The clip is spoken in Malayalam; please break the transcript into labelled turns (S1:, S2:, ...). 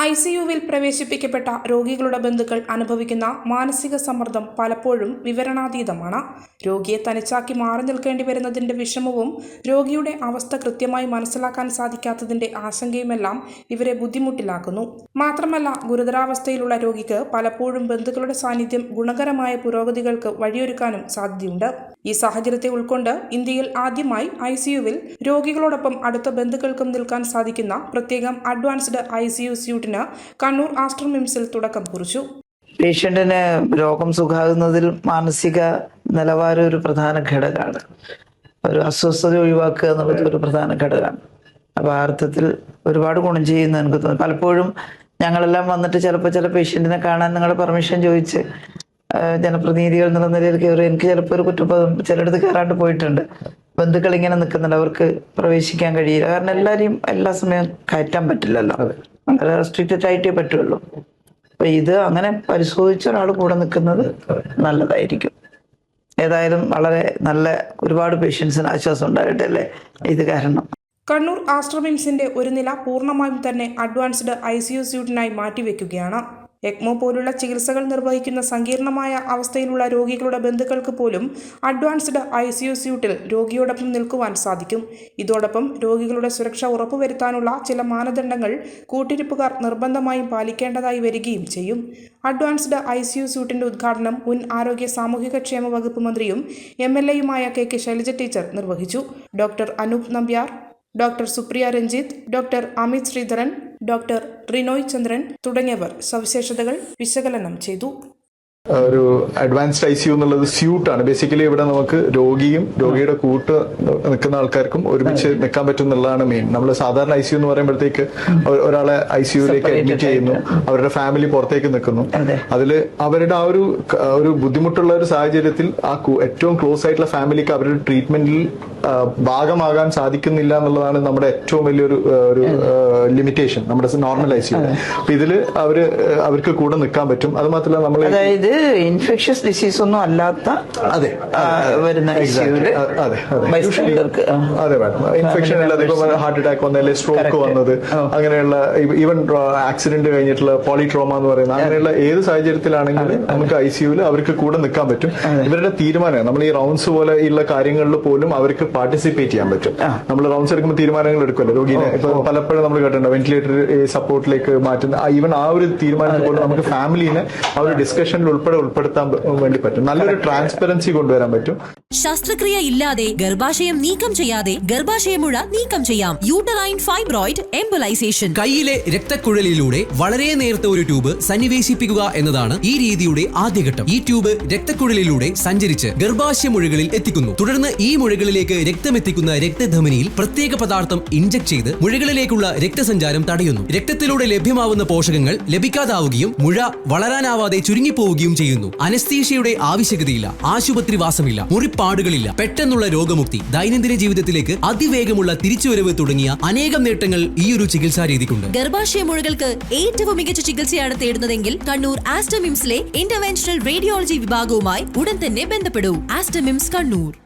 S1: ഐ സി യുവിൽ പ്രവേശിപ്പിക്കപ്പെട്ട രോഗികളുടെ ബന്ധുക്കൾ അനുഭവിക്കുന്ന മാനസിക സമ്മർദ്ദം പലപ്പോഴും വിവരണാതീതമാണ്. രോഗിയെ തനിച്ചാക്കി മാറി നിൽക്കേണ്ടി വരുന്നതിന്റെ വിഷമവും രോഗിയുടെ അവസ്ഥ കൃത്യമായി മനസ്സിലാക്കാൻ സാധിക്കാത്തതിന്റെ ആശങ്കയുമെല്ലാം ഇവരെ ബുദ്ധിമുട്ടിലാക്കുന്നു. മാത്രമല്ല ഗുരുതരാവസ്ഥയിലുള്ള രോഗിക്ക് പലപ്പോഴും ബന്ധുക്കളുടെ സാന്നിധ്യം ഗുണകരമായ പുരോഗതികൾക്ക് വഴിയൊരുക്കാനും സാധ്യതയുണ്ട്. ഈ സാഹചര്യത്തെ ഉൾക്കൊണ്ട് ഇന്ത്യയിൽ ആദ്യമായി ഐ സിയുവിൽ രോഗികളോടൊപ്പം അടുത്ത ബന്ധുക്കൾക്കും നിൽക്കാൻ സാധിക്കുന്ന പ്രത്യേകം അഡ്വാൻസ്ഡ് ഐ സി യു സ്യൂട്ടിന് കണ്ണൂർ ആസ്റ്റർ മിംസിൽ തുടക്കം കുറിച്ചു.
S2: പേഷ്യന്റിന് രോഗം സുഖാകുന്നതിൽ മാനസിക നിലവാരം ഒരു പ്രധാന ഘടകമാണ്. ഒരു അസ്വസ്ഥത ഒഴിവാക്കുക എന്നുള്ളത് ഒരു പ്രധാന ഘടകമാണ്. അപ്പൊ ആ അർത്ഥത്തിൽ ഒരുപാട് ഗുണം ചെയ്യുന്നു എനിക്ക് തോന്നുന്നു. പലപ്പോഴും ഞങ്ങളെല്ലാം വന്നിട്ട് ചിലപ്പോൾ ചില പേഷ്യന്റിനെ കാണാൻ നിങ്ങൾ പെർമിഷൻ ചോദിച്ച് ജനപ്രതിനിധികൾ എന്നുള്ള നിലയിൽ കയറി എനിക്ക് ചിലപ്പോൾ ഒരു കുറ്റബോധം ചിലയിടത്ത് കയറാണ്ട് പോയിട്ടുണ്ട്. ബന്ധുക്കൾ ഇങ്ങനെ നിൽക്കുന്നുണ്ട് അവർക്ക് പ്രവേശിക്കാൻ കഴിയില്ല. കാരണം എല്ലാവരെയും എല്ലാ സമയവും കയറ്റാൻ പറ്റില്ലല്ലോ. വളരെ റെസ്ട്രിക്റ്റഡ് ആയിട്ടേ പറ്റുള്ളൂ. അപ്പൊ ഇത് അങ്ങനെ പരിശോധിച്ച ഒരാൾ കൂടെ നിൽക്കുന്നത് നല്ലതായിരിക്കും. ഏതായാലും വളരെ നല്ല ഒരുപാട് പേഷ്യൻസിന് ആശ്വാസം ഉണ്ടായിട്ടല്ലേ ഇത് കാരണം.
S1: കണ്ണൂർ ആസ്ട്രമിംസിന്റെ ഒരു നില പൂർണമായും തന്നെ അഡ്വാൻസ്ഡ് ഐ സി യു സ്യൂട്ടിനായി മാറ്റിവെക്കുകയാണ്. എക്മോ പോലുള്ള ചികിത്സകൾ നിർവഹിക്കുന്ന സങ്കീർണമായ അവസ്ഥയിലുള്ള രോഗികളുടെ ബന്ധുക്കൾക്ക് പോലും അഡ്വാൻസ്ഡ് ഐ സി യു സ്യൂട്ടിൽ രോഗിയോടൊപ്പം നിൽക്കുവാൻ സാധിക്കും. ഇതോടൊപ്പം രോഗികളുടെ സുരക്ഷ ഉറപ്പുവരുത്താനുള്ള ചില മാനദണ്ഡങ്ങൾ കൂട്ടിരിപ്പുകാർ നിർബന്ധമായും പാലിക്കേണ്ടതായി വരികയും ചെയ്യും. അഡ്വാൻസ്ഡ് ഐ സി യു സ്യൂട്ടിന്റെ ഉദ്ഘാടനം മുൻ ആരോഗ്യ സാമൂഹിക ക്ഷേമ വകുപ്പ് മന്ത്രിയും എം എൽ എയുമായ കെ കെ ശൈലജ ടീച്ചർ നിർവഹിച്ചു. Doctor Anoop Nambiar doctor Supriya Ranjith doctor Amit Sreedharan doctor Rinoy Chandran തുടങ്ങിയവർ സവിശേഷതകൾ വിശകലനം ചെയ്തു.
S3: ഒരു അഡ്വാൻസ്ഡ് ഐ സി യു എന്നുള്ളത് സ്യൂട്ടാണ് ബേസിക്കലി ഇവിടെ നമുക്ക് രോഗിയും രോഗിയുടെ കൂട്ട് നിൽക്കുന്ന ആൾക്കാർക്കും ഒരുമിച്ച് നിൽക്കാൻ പറ്റും എന്നുള്ളതാണ് മെയിൻ നമ്മൾ സാധാരണ ഐ സി യു എന്ന് പറയുമ്പോഴത്തേക്ക് ഒരാളെ ഐ സി യുയിലേക്ക് അഡ്മിറ്റ് ചെയ്യുന്നു. അവരുടെ ഫാമിലി പുറത്തേക്ക് നിൽക്കുന്നു.
S2: അതിൽ
S3: അതിൽ അവരുടെ ആ ഒരു ഒരു ബുദ്ധിമുട്ടുള്ള ഒരു സാഹചര്യത്തിൽ ആ ഏറ്റവും ക്ലോസ് ആയിട്ടുള്ള ഫാമിലിക്ക് അവരുടെ ട്രീറ്റ്മെന്റിൽ ഭാഗമാകാൻ സാധിക്കുന്നില്ല എന്നുള്ളതാണ് നമ്മുടെ ഏറ്റവും വലിയൊരു ഒരു ലിമിറ്റേഷൻ നമ്മുടെ നോർമലൈസ് ഐ സി അപ്പൊ ഇതിൽ അവർ അവർക്ക് കൂടെ നിൽക്കാൻ പറ്റും. അത് മാത്രമല്ല നമ്മൾ
S2: അതായത് ഇൻഫെക്ഷ്യസ് ഡിസീസ് ഒന്നും അല്ലാത്ത
S3: അതെ.
S2: വരുന്ന
S3: അതെ അതെ. മാഡം ഇൻഫെക്ഷൻ അല്ലാതെ ഇപ്പൊ ഹാർട്ട് അറ്റാക്ക് വന്നല്ലേ സ്ട്രോക്ക്. വന്നത് അങ്ങനെയുള്ള ഈവൻ ആക്സിഡന്റ് കഴിഞ്ഞിട്ടുള്ള പോളിട്രോമ എന്ന് പറയുന്നത് അങ്ങനെയുള്ള ഏത് സാഹചര്യത്തിലാണെങ്കിലും നമുക്ക് ഐ സിയുവിൽ അവർക്ക് കൂടെ നിൽക്കാൻ പറ്റും. ഇവരുടെ തീരുമാനം നമ്മൾ ഈ റൗണ്ട്സ് പോലെ ഉള്ള കാര്യങ്ങളിൽ പോലും അവർക്ക് പാർട്ടിസിപ്പേറ്റ് ചെയ്യാൻ പറ്റും. നമ്മൾ റൗണ്ട്സ് എടുക്കുമ്പോൾ തീരുമാനങ്ങൾ എടുക്കുമല്ലോ. രോഗീനെ. ഇപ്പൊ പലപ്പോഴും നമ്മൾ കേട്ടിട്ടുണ്ട് വെന്റിലേറ്റർ സപ്പോർട്ടിലേക്ക് മാറ്റുന്ന ഈവൻ ആ ഒരു തീരുമാനം കൊണ്ട് നമുക്ക് ഫാമിലിനെ ആ ഒരു ഡിസ്കഷനിൽ ഉൾപ്പെടെ ഉൾപ്പെടുത്താൻ വേണ്ടി പറ്റും. നല്ലൊരു ട്രാൻസ്പെറൻസി കൊണ്ടുവരാൻ പറ്റും.
S4: ശസ്ത്രക്രിയ ഇല്ലാതെ ഗർഭാശയം നീക്കം ചെയ്യാതെ ഗർഭാശയമുഴ നീക്കം ചെയ്യാം. Uterine fibroid embolisation.
S5: കയ്യിലെ രക്തക്കുഴലിലൂടെ വളരെ നേരത്തെ ഒരു ട്യൂബ് സന്നിവേശിപ്പിക്കുക എന്നതാണ് ഈ രീതിയുടെ ആദ്യഘട്ടം. ഈ ട്യൂബ് രക്തക്കുഴലിലൂടെ സഞ്ചരിച്ച് ഗർഭാശയ മുഴകളിൽ എത്തിക്കുന്നു. തുടർന്ന് ഈ രക്തമെത്തിക്കുന്ന രക്തധമനിയിൽ പ്രത്യേക പദാർത്ഥം ഇഞ്ചക്ട് ചെയ്ത് മുഴകളിലേക്കുള്ള രക്തസഞ്ചാരം തടയുന്നു. രക്തത്തിലൂടെ ലഭ്യമാവുന്ന പോഷകങ്ങൾ ലഭിക്കാതാവുകയും മുഴ വളരാനാവാതെ ചുരുങ്ങിപ്പോവുകയും ചെയ്യുന്നു. അനസ്തീഷ്യയുടെ ആവശ്യകതയില്ല ആശുപത്രി വാസമില്ല മുറിപ്പാടുകളില്ല പെട്ടെന്നുള്ള രോഗമുക്തി ദൈനംദിന ജീവിതത്തിലേക്ക് അതിവേഗമുള്ള തിരിച്ചുവരവ് തുടങ്ങിയ അനേകം നേട്ടങ്ങൾ ഈ ഒരു ചികിത്സാ രീതിക്കുണ്ട്
S4: ഗർഭാശയ മുഴകൾക്ക് ഏറ്റവും മികച്ച ചികിത്സയാണ് തേടുന്നതെങ്കിൽ കണ്ണൂർ ആസ്റ്റമിംസിലെ ഇന്റർവെൻഷണൽ റേഡിയോളജി വിഭാഗവുമായി ഉടൻ തന്നെ ബന്ധപ്പെടൂ. ആസ്റ്റമിംസ് കണ്ണൂർ.